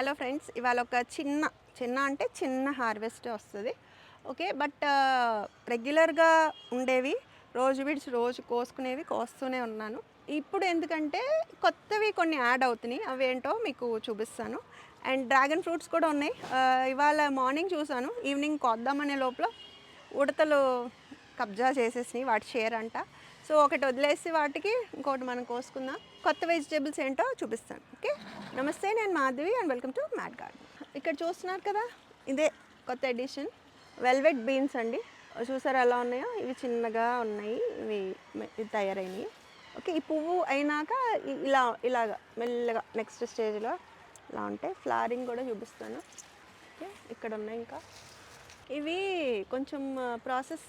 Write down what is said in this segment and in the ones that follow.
Hello friends ఇవాళ ఒక చిన్న చిన్న అంటే చిన్న హార్వెస్ట్ వస్తుంది. ఓకే బట్ రెగ్యులర్గా ఉండేవి రోజు విడిచి రోజు కోసుకునేవి కోస్తూనే ఉన్నాను. ఇప్పుడు ఎందుకంటే కొత్తవి కొన్ని యాడ్ అవుతున్నాయి. అవి ఏంటో మీకు చూపిస్తాను. అండ్ డ్రాగన్ ఫ్రూట్స్ కూడా ఉన్నాయి. ఇవాళ మార్నింగ్ చూసాను ఈవినింగ్ కొద్దామనే లోపల ఉడతలు కబ్జా చేసేసినాయి. వాటి షేర్ అంట. సో ఒకటి వదిలేసి వాటికి ఇంకోటి మనం కోసుకుందాం. కొత్త వెజిటేబుల్స్ ఏంటో చూపిస్తాను. ఓకే? నమస్తే నేను Madhavi and welcome to mat garden. ఇక్కడ చూస్తున్నారు కదా ఇదే కొత్త ఎడిషన్. వెల్వెట్ బీన్స్ అండి. చూసారు ఎలా ఉన్నాయో? ఇవి చిన్నగా ఉన్నాయి. ఇవి తయారైనవి. ఓకే? ఈ పువ్వు అయినాక ఇ- ఇలా ఇలాగా మెల్లగా నెక్స్ట్ స్టేజ్లో ఇలా ఉంటాయి ఫ్లవరింగ్ కూడా చూపిస్తాను. ఓకే? ఇక్కడ ఉన్నాయి ఇంకా. ఇవి కొంచెం ప్రాసెస్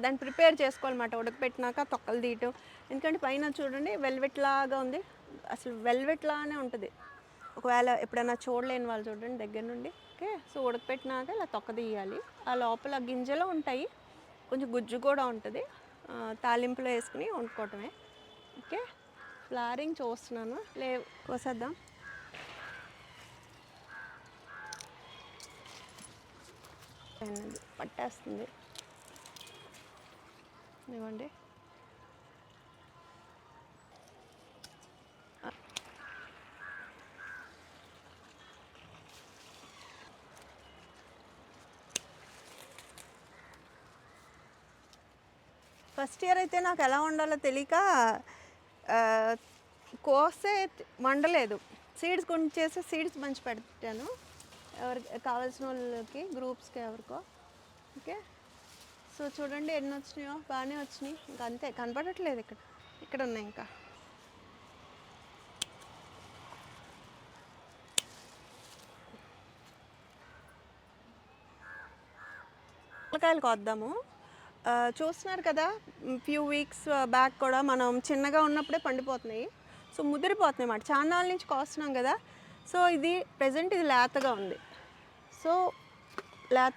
దాన్ని ప్రిపేర్ చేసుకోవాలన్నమాట. ఉడకపెట్టినాక తొక్కలు తీయటం. ఎందుకంటే పైన చూడండి వెల్వెట్ లాగా ఉంది. అసలు వెల్వెట్ లానే ఉంటుంది. ఒకవేళ ఎప్పుడైనా చూడలేని వాళ్ళు చూడండి దగ్గర నుండి. ఓకే? సో ఉడకపెట్టినాక ఇలా తొక్క తీయాలి. ఆ లోపల గింజలు ఉంటాయి. కొంచెం గుజ్జు కూడా ఉంటుంది. తాలింపులో వేసుకుని వండుకోవటమే. ఓకే? ఫ్లారింగ్ చూస్తున్నాను. లే కోసేద్దాం. అన్నది పట్టేస్తుంది. ఇవ్వండి ఫస్ట్ ఇయర్ అయితే నాకు ఎలా ఉండాలో తెలియక కోసే మండలేదు. సీడ్స్ సీడ్స్ కొంచేసి సీడ్స్ మంచి పెట్టాను. ఎవరికి కావాల్సిన వాళ్ళకి గ్రూప్స్కి ఎవరికో. ఓకే? సో చూడండి ఎన్ని వచ్చినాయో. బాగానే వచ్చినాయి. ఇంకా అంతే. కనపడట్లేదు ఇక్కడ. ఇక్కడ ఉన్నాయి ఇంకా. పుల్లకాయలు కొద్దాము. చూస్తున్నారు కదా ఫ్యూ వీక్స్ బ్యాక్ కూడా మనం చిన్నగా ఉన్నప్పుడే పండిపోతున్నాయి. సో ముదిరిపోతున్నాయి అన్నమాట. చాలా నాళ్ళ నుంచి కోస్తున్నాం కదా. సో ఇది ప్రజెంట్ ఇది లేతగా ఉంది. సో లేత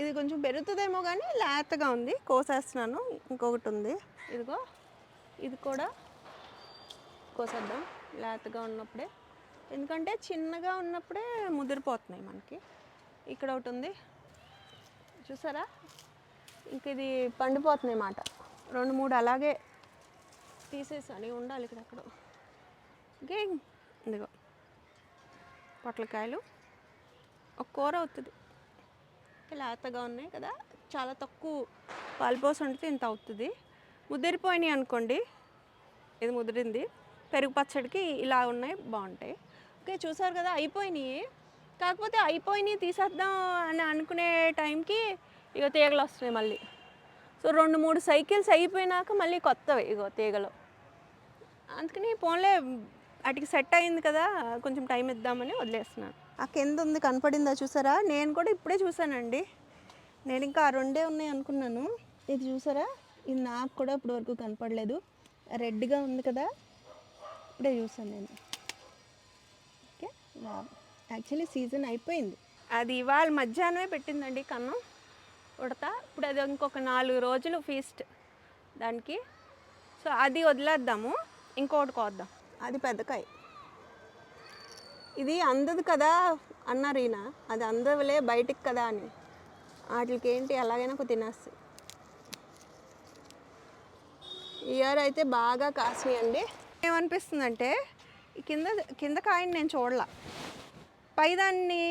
ఇది కొంచెం పెరుగుతుందేమో కానీ లేతగా ఉంది. కోసేస్తున్నాను. ఇంకొకటి ఉంది. ఇదిగో ఇది కూడా కోసేద్దాం. లేతగా ఉన్నప్పుడే. ఎందుకంటే చిన్నగా ఉన్నప్పుడే ముదిరిపోతున్నాయి మనకి. ఇక్కడ ఒకటి ఉంది. చూసారా? ఇంక ఇది పండిపోతున్నాయి అన్నమాట. రెండు మూడు అలాగే తీసేసాను. అని ఉండాలి ఇక్కడ అక్కడ ఓకే ఇదిగో. పొట్లకాయలు. ఒక కూర అవుతుంది. లేతగా ఉన్నాయి కదా చాలా తక్కువ పాలుపోసి వండితే ఇంత అవుతుంది. ముదిరిపోయినాయి అనుకోండి ఇది ముదిరింది. పెరుగు పచ్చడికి ఇలా ఉన్నాయి బాగుంటాయి. ఓకే చూసారు కదా అయిపోయినాయి. కాకపోతే అయిపోయినాయి తీసేద్దాం అని అనుకునే టైంకి ఇక తీగలు వస్తున్నాయి మళ్ళీ. సో రెండు మూడు సైకిల్స్ అయిపోయినాక మళ్ళీ కొత్తవి ఇగో తీగలు. అందుకని పోన్లే వాటికి సెట్ అయింది కదా కొంచెం టైం ఇద్దామని వదిలేస్తున్నాను. ఆ కింద ఉంది కనపడిందా చూసారా? నేను కూడా ఇప్పుడే చూసానండి నేను ఇంకా ఆ రెండే ఉన్నాయి అనుకున్నాను. ఇది చూసారా? ఇది నాకు కూడా ఇప్పుడు వరకు కనపడలేదు. రెడ్గా ఉంది కదా. ఇప్పుడే చూసాను నేను. ఓకే యాక్చువల్లీ సీజన్ అయిపోయింది. అది ఇవాళ మధ్యాహ్నమే పెట్టిందండి కన్నం. ఉడతా. ఇప్పుడు అది ఇంకొక నాలుగు రోజులు ఫీస్ట్ దానికి. సో అది వదిలేద్దాము. ఇంకోటి కోద్దాం. అది పెద్దకాయ ఇది అందదు కదా అన్నారు ఈయన. అది అందవలే బయటికి కదా అని. వాటికి ఏంటి ఎలాగైనా కొద్ది తినేస్తాయి ఇయర్ అయితే బాగా కాసినాయండి ఏమనిపిస్తుందంటే కింద కింద కాయని నేను చూడలా. పైదాన్ని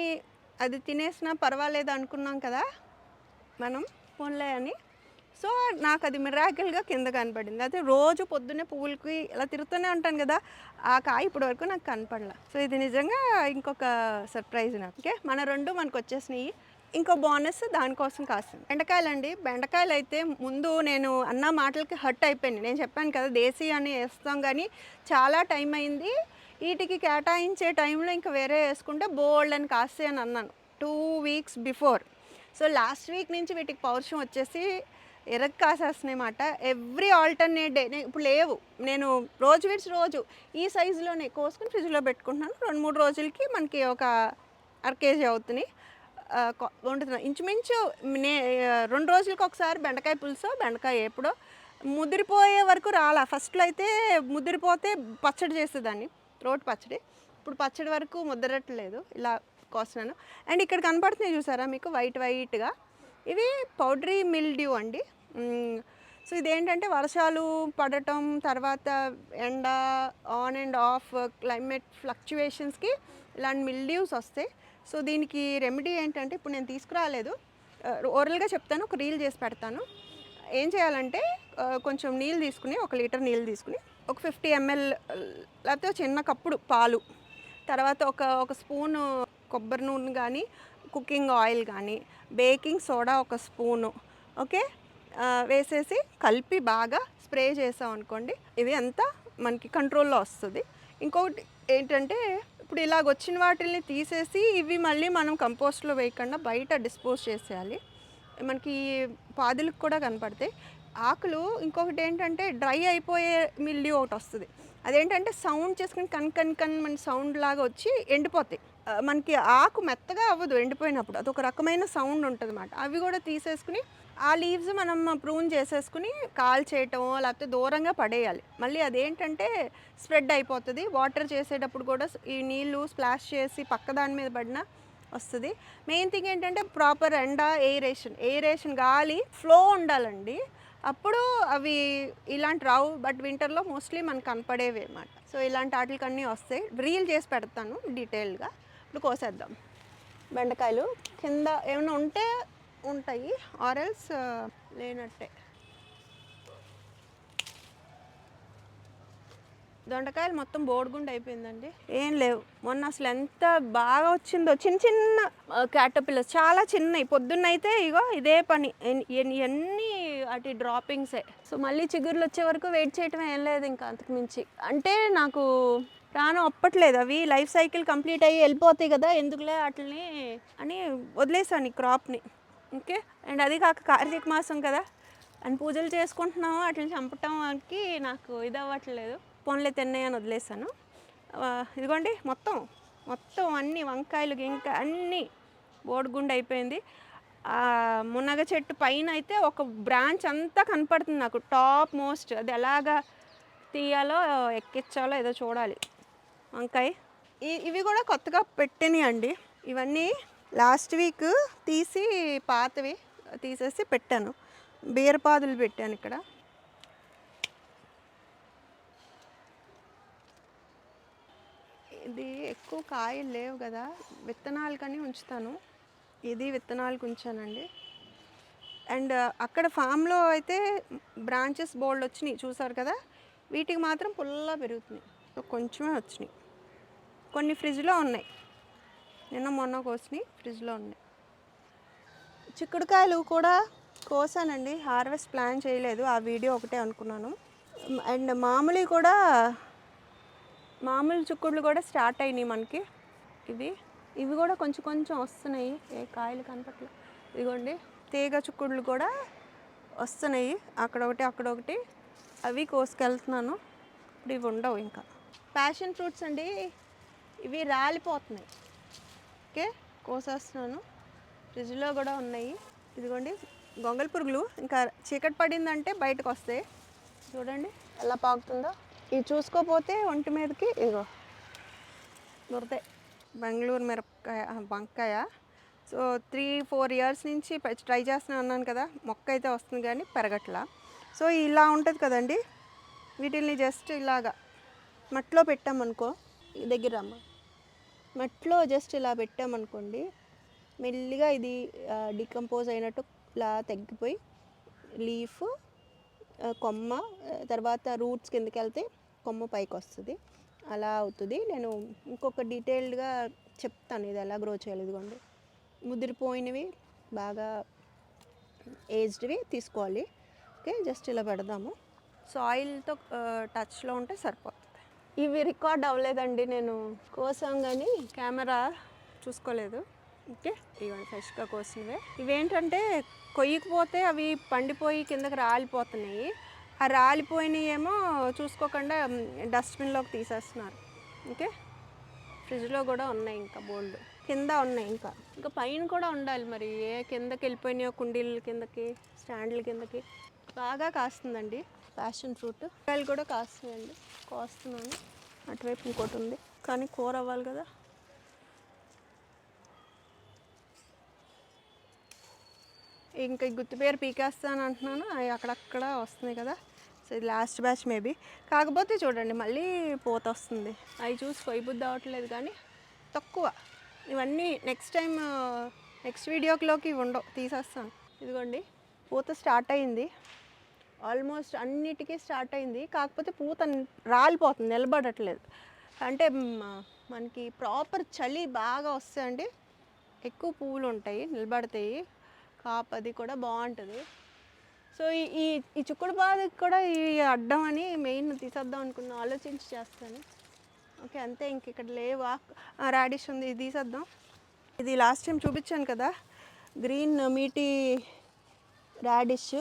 అది తినేసినా పర్వాలేదు అనుకున్నాం కదా మనం. పోన్లే అని. సో నాకు అది మిరాకిల్గా కింద కనపడింది. అయితే రోజు పొద్దున్నే పువ్వులకి ఇలా తిరుగుతూనే ఉంటాను కదా ఆ కాయ ఇప్పటి వరకు నాకు కనపడలా. సో ఇది నిజంగా ఇంకొక సర్ప్రైజ్ నాకు. ఓకే? మన రెండు మనకు వచ్చేసినాయి. ఇంకో బోనస్ దానికోసం కాస్తుంది. బెండకాయలు అండి బెండకాయలు అయితే ముందు నేను అన్న మాటలకి హర్ట్ అయిపోయింది. నేను చెప్పాను కదా దేశీ అని వేస్తాం కానీ చాలా టైం అయింది. వీటికి కేటాయించే టైంలో ఇంకా వేరే వేసుకుంటే బోల్డ్ అని కాస్తాయి అని అన్నాను. Two weeks before. So last week నుంచి వీటికి పౌరుషం వచ్చేసి ఎరగ కాసేస్తున్నాయన్నమాట ఎవ్రీ ఆల్టర్నేట్ డే ఇప్పుడు లేవు. నేను రోజు విడిచి రోజు ఈ సైజులోనే కోసుకుని ఫ్రిడ్జ్లో పెట్టుకుంటున్నాను. రెండు మూడు రోజులకి మనకి ఒక అర కేజీ అవుతుంది ఆ, ఇంచుమించు నే రెండు రోజులకి ఒకసారి బెండకాయ పులుసు బెండకాయ ఎప్పుడో ముదిరిపోయే వరకు రాలా. ఫస్ట్లో అయితే ముదిరిపోతే పచ్చడి చేసేదాన్ని. రోటి పచ్చడి. ఇప్పుడు పచ్చడి వరకు ముద్దరట్లేదు. ఇలా కోస్తున్నాను. అండ్ ఇక్కడ కనపడుతున్నాయి చూసారా మీకు? వైట్ వైట్గా ఇవి పౌడరీ మిల్డ్యూ అండి. సో ఇదేంటంటే వర్షాలు పడటం తర్వాత ఎండ ఆన్ అండ్ ఆఫ్ క్లైమేట్ ఫ్లక్చువేషన్స్కి ఇలాంటి మిల్డ్యూస్ వస్తాయి. సో దీనికి రెమెడీ ఏంటంటే ఇప్పుడు నేను తీసుకురాలేదు. ఓరల్గా చెప్తాను ఒక రీల్ చేసి పెడతాను. ఏం చేయాలంటే కొంచెం నీళ్ళు తీసుకుని ఒక లీటర్ నీళ్ళు తీసుకుని ఒక ఫిఫ్టీ ఎంఎల్ లేకపోతే చిన్న కప్పుడు పాలు తర్వాత ఒక ఒక స్పూను కొబ్బరి నూనె కానీ కుకింగ్ ఆయిల్ కానీ బేకింగ్ సోడా ఒక స్పూను ఓకే? వేసేసి కలిపి బాగా స్ప్రే చేసాం అనుకోండి ఇది అంతా మనకి కంట్రోల్లో వస్తుంది. ఇంకొకటి ఏంటంటే ఇప్పుడు ఇలాగ వచ్చిన వాటిని తీసేసి ఇవి మళ్ళీ మనం కంపోస్ట్లో వేయకుండా బయట డిస్పోజ్ చేసేయాలి. మనకి పాదులకు కూడా కనపడతాయి. ఆకులు ఇంకొకటి ఏంటంటే డ్రై అయిపోయే మిల్లి ఒకటి వస్తుంది. అదేంటంటే సౌండ్ చేసుకుని కన్ కన్ కన్ మన సౌండ్ లాగా వచ్చి ఎండిపోతాయి. మనకి ఆకు మెత్తగా అవ్వదు ఎండిపోయినప్పుడు. అదొక రకమైన సౌండ్ ఉంటుంది అన్నమాట అవి కూడా తీసేసుకుని ఆ లీవ్స్ మనం ప్రూన్ చేసేసుకుని కాల్చేయటం లేకపోతే దూరంగా పడేయాలి. మళ్ళీ అదేంటంటే స్ప్రెడ్ అయిపోతుంది. వాటర్ చేసేటప్పుడు కూడా ఈ నీళ్ళు స్ప్లాష్ చేసి పక్క దాని మీద పడినా వస్తుంది. మెయిన్ థింగ్ ఏంటంటే ప్రాపర్ ఎండ ఎయిరేషన్. ఎయిరేషన్ గాలి ఫ్లో ఉండాలండి. అప్పుడు అవి ఇలాంటి రావు బట్ వింటర్లో మోస్ట్లీ మనకు కనపడేవి అన్నమాట. సో ఇలాంటి వాటికి అన్నీ వస్తాయి. రీల్ చేసి పెడతాను డీటెయిల్గా ఇప్పుడు కోసేద్దాం. బెండకాయలు కింద ఏమైనా ఉంటే ఉంటాయి ఆరెల్స్ లేనట్టే. దొండకాయలు మొత్తం బోడిగుండు అయిపోయిందండి. ఏం లేవు. మొన్న అసలు ఎంత బాగా వచ్చిందో చిన్న చిన్న క్యాటపిల్లర్స్ చాలా చిన్నవి పొద్దున్నైతే ఇగో ఇదే పని. ఎన్- ఎన్- ఎన్ని అటు డ్రాపింగ్సే సో మళ్ళీ చిగుర్లు వచ్చే వరకు వెయిట్ చేయటం ఏం లేదు ఇంకా అంతకు మించి. అంటే నాకు ప్రాణం అప్పట్లేదు. అవి లైఫ్ సైకిల్ కంప్లీట్ అయ్యి వెళ్ళిపోతాయి కదా ఎందుకులే వాటిని అని వదిలేసాను ఈ క్రాప్ని. ఓకే? అండ్ అది కాక కార్తీక మాసం కదా అని పూజలు చేసుకుంటున్నాము వాటిని చంపటానికి నాకు ఇది అవ్వట్లేదు. పోన్లే తిన్నాయి అని వదిలేసాను. ఇదిగోండి మొత్తం మొత్తం అన్ని వంకాయలు ఇంకా అన్నీ బోడిగుండు అయిపోయింది. ఆ మునగ చెట్టు పైన అయితే ఒక బ్రాంచ్ అంతా కనపడుతుంది నాకు. టాప్ మోస్ట్ అది ఎలాగా తీయాలో ఎక్కించాలో ఏదో చూడాలి. వంకాయ. ఇవి కూడా కొత్తగా పెట్టినాయి అండి ఇవన్నీ లాస్ట్ వీక్ తీసి పాతవి తీసేసి పెట్టాను. బీరపాదులు పెట్టాను ఇక్కడ. ఇది ఎక్కువ కాయలు లేవు కదా విత్తనాలు కానీ ఉంచుతాను. ఇది విత్తనాలకు ఉంచానండి. అండ్ అక్కడ ఫామ్లో అయితే బ్రాంచెస్ బోల్డ్ వచ్చినాయి చూసారు కదా? వీటికి మాత్రం పుల్లా పెరుగుతున్నాయి. కొంచెమే వచ్చినాయి. కొన్ని ఫ్రిడ్జ్లో ఉన్నాయి. నిన్న మొన్న కోసినవి ఫ్రిడ్జ్లో ఉన్నాయి. చిక్కుడుకాయలు కూడా కోసానండి. హార్వెస్ట్ ప్లాన్ చేయలేదు. ఆ వీడియో ఒకటే అనుకున్నాను. అండ్ మామూలు కూడా మామూలు చిక్కుడులు కూడా స్టార్ట్ అయినాయి మనకి. ఇవి ఇవి కూడా కొంచెం కొంచెం వస్తున్నాయి. ఏ కాయలు కనపట్లేదు ఇదిగోండి తీగ చుక్కుడులు కూడా వస్తున్నాయి. అక్కడ ఒకటి అక్కడ ఒకటి. అవి కోసుకెళ్తున్నాను. ఇప్పుడు ఇవి ఉండవు ఇంకా. ప్యాషన్ ఫ్రూట్స్ అండి. ఇవి రాలిపోతున్నాయి. ఓకే? కోసేస్తున్నాను. ఫ్రిడ్జ్లో కూడా ఉన్నాయి. ఇదిగోండి గొంగళి పురుగులు. ఇంకా చీకటి పడిందంటే బయటకు వస్తాయి. చూడండి ఎలా పాకుతుందో? ఇవి చూసుకోపోతే ఒంటి మీదకి ఇదిగో దొరుకుతాయి బెంగళూరు మిరపకాయ వంకాయ. సో త్రీ ఫోర్ ఇయర్స్ నుంచి ట్రై చేస్తున్నా అన్నాను కదా మొక్క అయితే వస్తుంది కానీ పెరగట్లా. సో ఇలా ఉంటుంది కదండి. వీటిల్ని జస్ట్ ఇలాగా మట్లో పెట్టామనుకో ఈ దగ్గర రమ్మ మట్లో జస్ట్ ఇలా పెట్టామనుకోండి మెల్లిగా ఇది డికంపోజ్ అయినట్టు ఇలా తగ్గిపోయి లీఫ్ కొమ్మ తర్వాత రూట్స్ కిందకి వెళ్తే కొమ్మ పైకి వస్తుంది. అలా అవుతుంది. నేను ఇంకొక డీటెయిల్డ్గా చెప్తాను ఇది ఎలా గ్రో చేయాలి ఇదిగోండి. ముదిరిపోయినవి బాగా ఏజ్డ్వి తీసుకోవాలి. ఓకే జస్ట్ ఇలా పెడదాము. సాయిల్తో టచ్లో ఉంటే సరిపోతుంది. ఇవి రికార్డ్ అవ్వలేదండి నేను. కోసాం కానీ కెమెరా చూసుకోలేదు. ఓకే? ఇవన్నీ ఫ్రెష్గా కోసినవే. ఇవేంటంటే కొయ్యకపోతే అవి పండిపోయి కిందకి రాలిపోతున్నాయి. ఆ రాలిపోయినవి ఏమో చూసుకోకుండా డస్ట్బిన్లోకి తీసేస్తున్నారు. ఓకే? ఫ్రిడ్జ్లో కూడా ఉన్నాయి ఇంకా బోల్డ్. కింద ఉన్నాయి ఇంకా. ఇంకా పైన కూడా ఉండాలి మరి. ఏ కిందకి వెళ్ళిపోయినాయో కుండీల కిందకి స్టాండ్ల కిందకి. బాగా కాస్తుందండి. Passion fruit. కాయలు కూడా కాస్తున్నాయండి. కాస్తున్నాను. అటువైపు ఇంకోటి ఉంది. కానీ కూర అవ్వాలి కదా. ఇంకా ఈ పేరు పీకేస్తాను అంటున్నాను. అవి అక్కడక్కడ వస్తున్నాయి కదా. సో ఇది లాస్ట్ బ్యాచ్ మేబీ కాకపోతే చూడండి మళ్ళీ పోత వస్తుంది. అవి చూసి కొయ్యబుద్ధి అవ్వట్లేదు కానీ తక్కువ. ఇవన్నీ నెక్స్ట్ టైం నెక్స్ట్ వీడియోలోకి ఉండవు. తీసేస్తాను. ఇదిగోండి పూత స్టార్ట్ అయింది. ఆల్మోస్ట్ అన్నిటికీ స్టార్ట్ అయింది. కాకపోతే పూత రాలిపోతుంది నిలబడట్లేదు. అంటే మనకి ప్రాపర్ చలి బాగా వస్తాయండి. ఎక్కువ పువ్వులు ఉంటాయి నిలబడతాయి. కాపు అది కూడా బాగుంటుంది. సో ఈ ఈ ఈ చుక్కుడు బాధకి కూడా ఈ అడ్డం అని మెయిన్ తీసేద్దాం అనుకున్న ఆలోచించి చేస్తాను. ఓకే అంతే ఇంక ఇక్కడ లేవా? రాడిష్ ఉంది ఇది తీసేద్దాం. ఇది లాస్ట్ టైం చూపించాను కదా గ్రీన్ మీటి రాడిష్.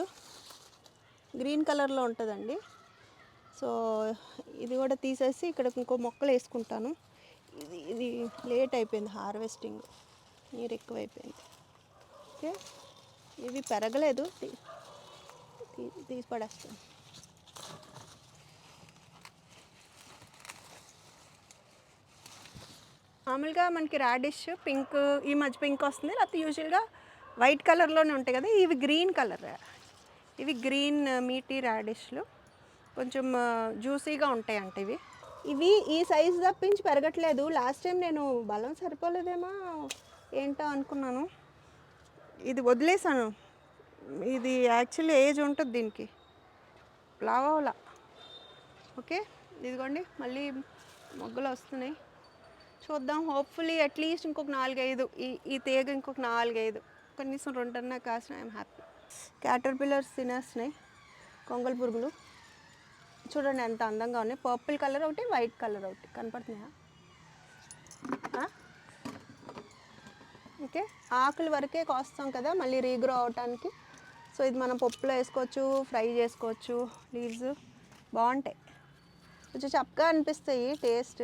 గ్రీన్ కలర్లో ఉంటుందండి. సో ఇది కూడా తీసేసి ఇక్కడ ఇంకో మొక్కలు వేసుకుంటాను. ఇది ఇది లేట్ అయిపోయింది హార్వెస్టింగ్. నీరు ఎక్కువైపోయింది. ఓకే? ఇవి పెరగలేదు. తీ- తీ- తీసి పడేస్తాను. మామూలుగా మనకి రాడిష్ పింక్ ఈ మధ్య పింక్ వస్తుంది. లేకపోతే యూజువల్గా వైట్ కలర్లోనే ఉంటాయి కదా ఇవి గ్రీన్ కలర్. ఇవి గ్రీన్ uh, మీటీ రాడిష్లు కొంచెం uh, జ్యూసీగా ఉంటాయి అంట ఇవి. ఇవి ఈ సైజు తప్పించి పెరగట్లేదు. లాస్ట్ టైం నేను బలం సరిపోలేదేమో ఏంటో అనుకున్నాను. ఇది వదిలేసాను. ఇది యాక్చువల్లీ ఏజ్ ఉంటుంది దీనికి. లావలా. ఓకే ఇదిగోండి. మళ్ళీ మొగ్గలు వస్తున్నాయి. చూద్దాం. హోప్ఫుల్లీ అట్లీస్ట్ ఇంకొక నాలుగైదు. ఈ ఈ తీగ ఇంకొక నాలుగైదు. కనీసం రెండన్నా కాసిన ఐఎమ్ హ్యాపీ క్యాటర్ పిల్లర్స్ తినేస్తున్నాయి. కొంగల పురుగులు. చూడండి ఎంత అందంగా ఉన్నాయి. పర్పుల్ కలర్ ఒకటి వైట్ కలర్ ఒకటి. కనపడుతున్నాయా? ఓకే. ఆకుల వరకే కోస్తాం కదా మళ్ళీ రీగ్రో అవటానికి. సో ఇది మనం పప్పులో వేసుకోవచ్చు ఫ్రై చేసుకోవచ్చు. లీవ్స్ బాగుంటాయి. కొంచెం చప్పగా అనిపిస్తాయి టేస్ట్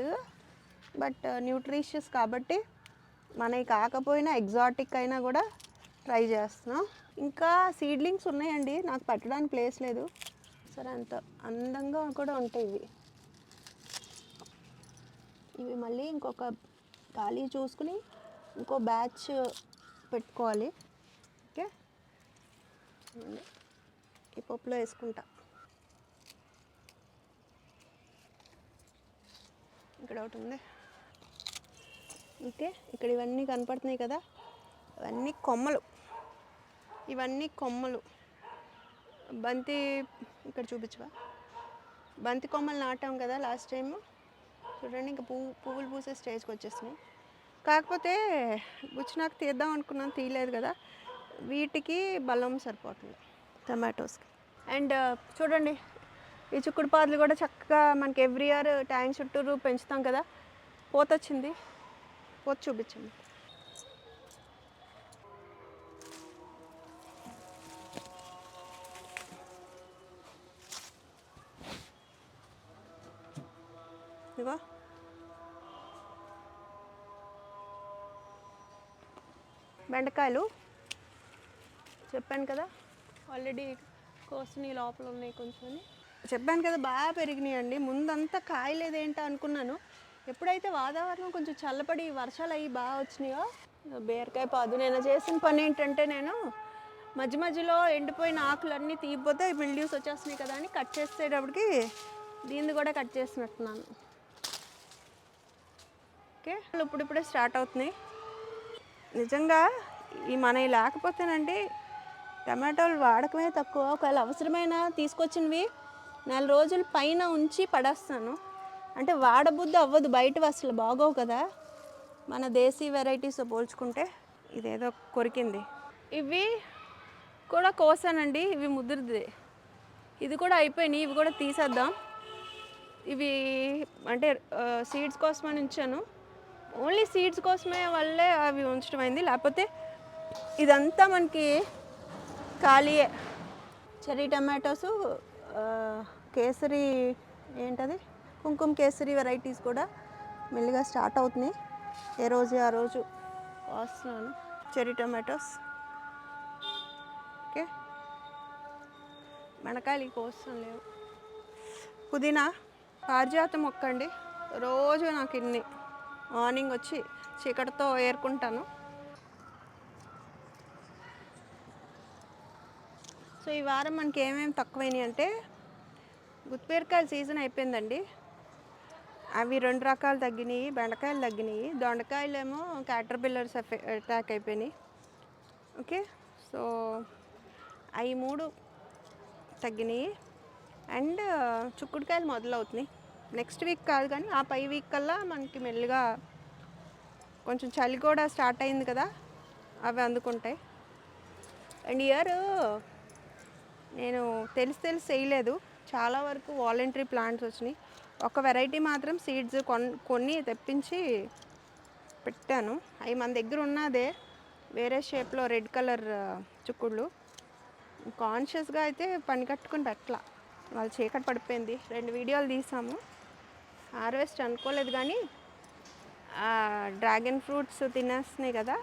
బట్ న్యూట్రిషియస్ కాబట్టి మనకి కాకపోయినా ఎగ్జాటిక్ అయినా కూడా ట్రై చేస్తున్నాం. ఇంకా సీడ్లింగ్స్ ఉన్నాయండి. నాకు పెట్టడానికి ప్లేస్ లేదు. సరే అంత అందంగా కూడా ఉంటాయి ఇవి. ఇవి మళ్ళీ ఇంకొక ఖాళీ చూసుకుని ఇంకో బ్యాచ్ పెట్టుకోవాలి. ఓకే? ఈ పప్పులో వేసుకుంటా. ఇక్కడ ఒకటి ఉంది. ఓకే? ఇక్కడ ఇవన్నీ కనపడుతున్నాయి కదా. ఇవన్నీ కొమ్మలు. ఇవన్నీ కొమ్మలు. బంతి ఇక్కడ చూపించవా? బంతి కొమ్మలు నాటాం కదా లాస్ట్ టైం చూడండి ఇంకా పువ్వు పువ్వులు పూసే స్టేజ్కి వచ్చేసినాయి. కాకపోతే నాకు తీద్దాం అనుకున్నాను తీయలేదు కదా. వీటికి బలం సరిపోతుంది టమాటోస్కి. అండ్ చూడండి ఈ చిక్కుడు పాదులు కూడా చక్కగా మనకి ఎవ్రీ ఇయర్ ట్యాంక్ చుట్టూరు పెంచుతాం కదా. పోతొచ్చింది. పోత చూపించండి. బెండకాయలు. చెప్పాను కదా. ఆల్రెడీ కోసిని లోపల ఉన్నాయి కొంచెం. చెప్పాను కదా బాగా పెరిగినాయి అండి ముందంతా కాయలేదేంటో అనుకున్నాను. ఎప్పుడైతే వాతావరణం కొంచెం చల్లపడి వర్షాలు అయ్యి బాగా వచ్చినాయో బీరకాయ పాదు. నేను చేసిన పని ఏంటంటే నేను మధ్య మధ్యలో ఎండిపోయిన ఆకులన్నీ తీయకపోతే మిల్డ్యూస్ వచ్చేస్తున్నాయి కదా అని కట్ చేసేటప్పటికి దీన్ని కూడా కట్ చేసినట్టున్నాను. ఓకే? ఇప్పుడిప్పుడే స్టార్ట్ అవుతున్నాయి. నిజంగా ఈ మనవి లేకపోతేనండి టమాటోలు వాడకమే తక్కువ. ఒకవేళ అవసరమైన తీసుకొచ్చినవి నెల రోజులు పైన ఉంచి పడేస్తాను. అంటే వాడబుద్ధి అవ్వదు బయట అసలు బాగోవు కదా. మన దేశీ వెరైటీస్ పోల్చుకుంటే ఇదేదో కొరికింది. ఇవి కూడా కోసానండి ఇవి ముదిరిది. ఇది కూడా అయిపోయినాయి ఇవి కూడా తీసేద్దాం. ఇవి అంటే సీడ్స్ కోసమని ఉంచాను. ఓన్లీ సీడ్స్ కోసమే వల్లే అవి ఉంచడం అయింది లేకపోతే ఇదంతా మనకి ఖాళీయే. చెర్రీ టమాటోస్ కేసరి ఏంటది? కుంకుమ కేసరి వెరైటీస్ కూడా మెల్లిగా స్టార్ట్ అవుతున్నాయి. ఏ రోజు ఆ రోజు వస్తున్నాను. Cherry tomatoes. ఓకే. బెండకాయలు కోస్తాం లేవు. పుదీనా పారిజాత మొక్క అండి రోజు నాకు ఇన్ని. మార్నింగ్ వచ్చి చీకటితో ఏరుకుంటాను. సో ఈ వారం మనకి ఏమేమి తక్కువైనాయి అంటే గుత్తిపీరకాయల సీజన్ అయిపోయిందండి. అవి రెండు రకాలు తగ్గినాయి బెండకాయలు తగ్గినాయి. దొండకాయలు ఏమో క్యాటర్ బిల్లర్స్ అటాక్ అయిపోయినాయి. ఓకే? సో అవి మూడు తగ్గినాయి. అండ్ చుక్కుడుకాయలు మొదలవుతున్నాయి. నెక్స్ట్ వీక్ కాదు కానీ ఆ పై వీక్ కల్లా మనకి మెల్లిగా కొంచెం చలి కూడా స్టార్ట్ అయింది కదా అవి అందుకుంటాయి. అండ్ ఇయర్ నేను తెలిసి తెలిసి చేయలేదు. చాలా వరకు వాలంటరీ ప్లాంట్స్ వచ్చినాయి. ఒక వెరైటీ మాత్రం సీడ్స్ కొన్ కొన్ని తెప్పించి పెట్టాను. అవి మన దగ్గర ఉన్నదే వేరే షేప్లో రెడ్ కలర్ చుక్కుళ్ళు. కాన్షియస్గా అయితే పని కట్టుకుని పెట్టలా వాళ్ళు చీకటి పడిపోయింది. రెండు వీడియోలు తీసాము. హార్వెస్ట్ అనుకోలేదు కానీ డ్రాగన్ ఫ్రూట్స్ తినేస్తున్నాయి కదా.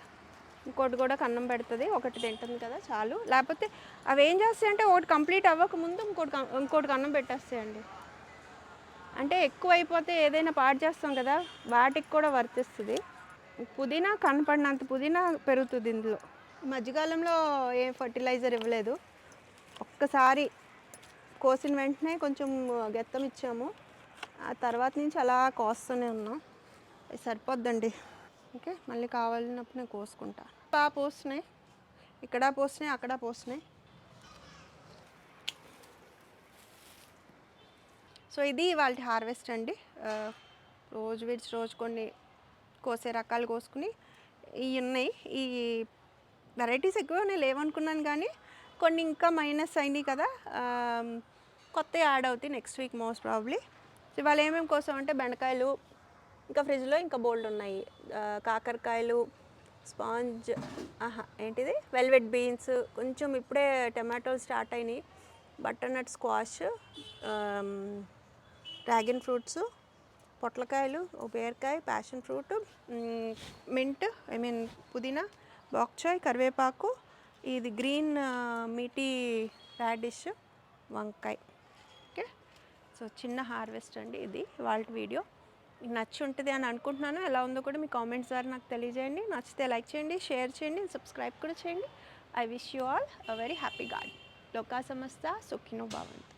ఇంకోటి కూడా కన్నం పెడుతుంది ఒకటి తింటుంది కదా చాలు. లేకపోతే అవి ఏం చేస్తాయంటే ఒకటి కంప్లీట్ అవ్వకముందు ఇంకోటి ఇంకోటి కన్నం పెట్టేస్తాయండి. అంటే ఎక్కువ అయిపోతే ఏదైనా పాడు చేస్తాం కదా వాటికి కూడా వర్తిస్తుంది. పుదీనా కనపడినంత పుదీనా పెరుగుతుంది ఇందులో. మధ్యకాలంలో ఏ ఫర్టిలైజర్ ఇవ్వలేదు. ఒక్కసారి కోసిన వెంటనే కొంచెం గెత్తం ఇచ్చాము. ఆ తర్వాత నుంచి అలా కోస్తూనే ఉన్నాం. సరిపోద్దండి. ఓకే మళ్ళీ కావాలన్నప్పుడు నేను కోసుకుంటా. బాగా పోస్తున్నాయి. ఇక్కడ పోస్తున్నాయి అక్కడ పోస్తున్నాయి. సో ఇది వాళ్ళ హార్వెస్ట్ అండి. రోజు విడిచి రోజు కొన్ని కోసే రకాలు కోసుకుని ఇవి ఉన్నాయి. ఈ వెరైటీస్ ఎక్కువనే లేవనుకున్నాను కానీ కొన్ని ఇంకా మైనస్ అయినాయి కదా. కొత్త యాడ్ అవుతాయి నెక్స్ట్ వీక్ మోస్ట్ ప్రాబ్లీ. ఇవాళ ఏమేమి కోసం అంటే బెండకాయలు ఇంకా ఫ్రిడ్జ్లో ఇంకా బోల్డ్ ఉన్నాయి. కాకరకాయలు స్పాంజ్ ఆహా ఏంటిది? వెల్వెట్ బీన్స్ కొంచెం ఇప్పుడే టమాటోలు స్టార్ట్ అయినాయి. బటర్నట్ స్క్వాష్ డ్రాగన్ ఫ్రూట్స్ పొట్లకాయలు పేరకాయ బీరకాయ passion fruit mint I mean పుదీనా బాక్చాయ్ కరివేపాకు ఇది గ్రీన్ మీటీ రాడిష్ వంకాయ. సో చిన్న హార్వెస్ట్ అండి ఇది వాళ్ళ వీడియో. మీకు నచ్చి ఉంటుంది అని అనుకుంటున్నాను. ఎలా ఉందో కూడా మీ కామెంట్స్ ద్వారా నాకు తెలియజేయండి. నచ్చితే లైక్ చేయండి షేర్ చేయండి సబ్స్క్రైబ్ కూడా చేయండి. I wish you all a very happy god. లోకా సంస్థ సుఖినో భవంతు.